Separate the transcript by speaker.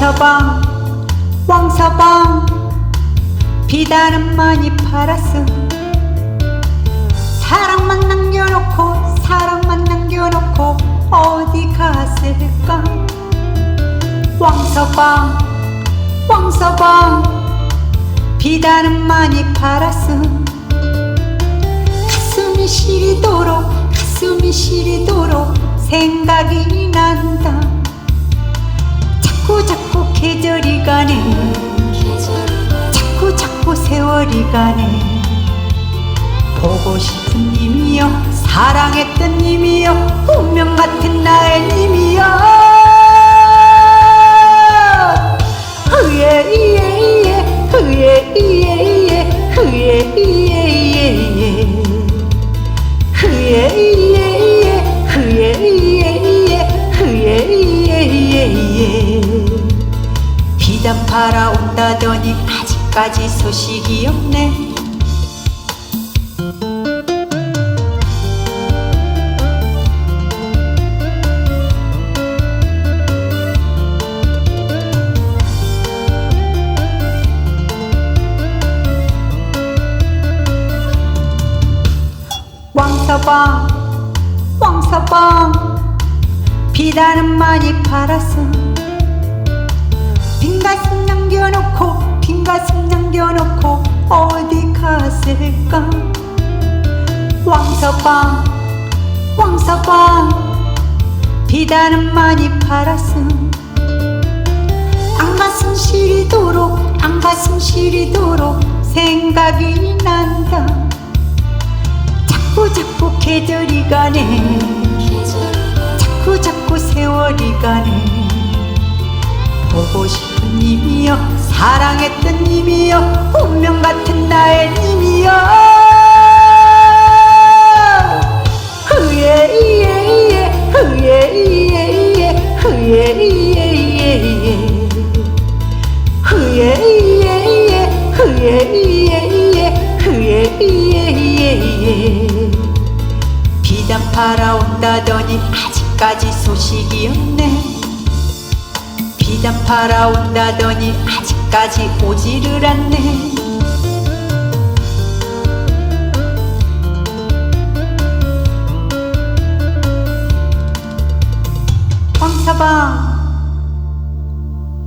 Speaker 1: 왕서방 왕서방. 비단은 많이 팔았어 사랑만 남겨놓고 사랑만 남겨놓고 어디 갔을까? 왕서방 왕서방. 비단은 많이 팔았어 가슴이 시리도록 가슴이 시리도록 생각이 난다 자꾸 세월이 가네. 보고 싶은 님이여 사랑했던 님이여 운명 같은 나의 님이여. 흐예 이예 이예 흐예 이예 이예 흐예 이예 이예 흐예 이예 이예 흐예 이예 이예 흐예 이예 이예 이예 비단 팔아온다더니 아직 까지 소식이 없네. 왕서방 왕서방 비단은 많이 팔았어 빈 가슴 남겨놓고 빈 가슴 남겨놓고 어디 갔을까? 왕서방 왕서방 비단은 많이 팔았어 안가슴 시리도록 안가슴 시리도록 생각이 난다. 자꾸 자꾸 계절이 가네. 자꾸 자꾸 세월이 가네 보고 싶은 님이여 사랑했던 님이여 운명 같은 나의 님이여. 흐예 이예 이예 흐예 이예 이예 흐예 이예 이예 이예 흐예 이예 이예 흐예 이예 이예 흐예 이예 이예 이예 비단 팔아온다더니 아직까지 소식이 없네 비단 팔아온다더니 아직까지 오지를 않네. 왕서방